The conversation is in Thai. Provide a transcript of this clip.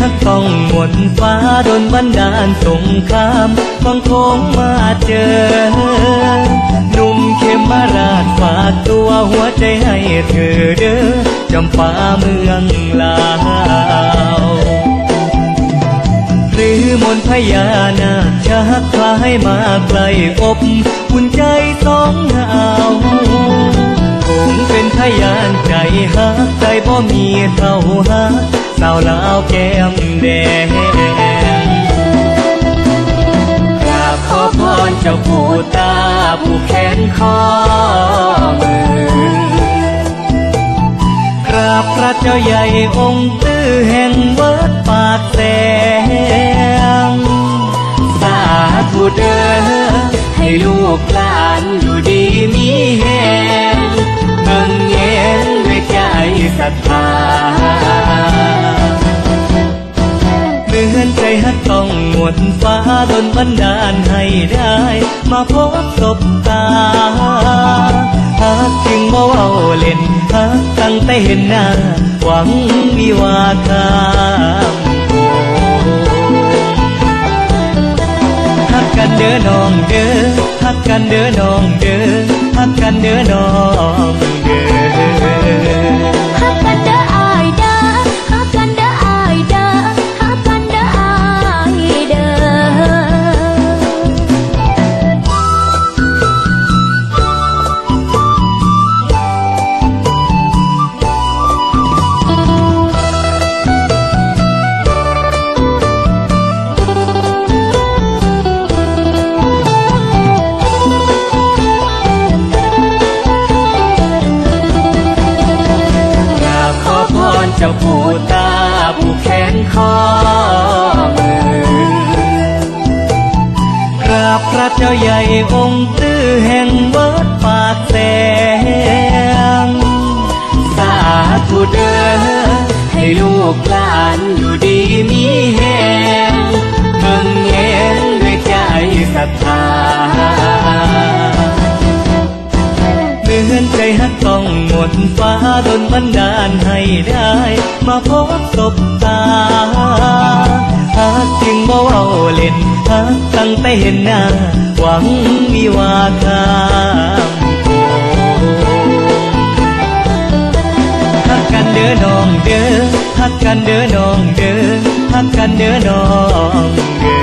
ฮักต้องหมดฟ้าโดนบันดาลสงครามฟังโคงมาเจอ หนุ่มเข้มมาราชฝากตัวหัวใจให้เธอเด้อจำปาเมืองลาวหรือมนพญานาคชักพาให้มาไกลอบอุ่นใจสองหาว คงเป็นพยานใจฮักใจบ่มีเท่าฮักสาวลาวแก้มแดงกราบขอพรเจ้าปู่ตาผู้แขนคอมือกราบพระเจ้าใหญ่องค์ตื้อแห่งวัดปากแสงสาธุเด้อให้ลูกหลานอยู่ดีมีแห ศรัทธาเหมือนใจฮักต้องหมดฟ้าดนบันดาลให้ได้ มาพบศบตาฮักจึงบ่เว้าเล่นฮักตั้งแต่เห็นหน้า หวังวิวาทามโกฮักกันเด้อน้องเด้อฮักกันเด้อน้องเด้อฮักกันเด้อน้อง พ ฟ้าดนบันดาลให้ได้ มาพบศบตาฮักจึงบ่เว้าเล่นฮักตั้งแต่เห็นหน้า หวังวิวาทามโกฮักกันเด้อน้องเด้อฮักกันเด้อน้องเด้อฮักกันเด้อน้องเด้อ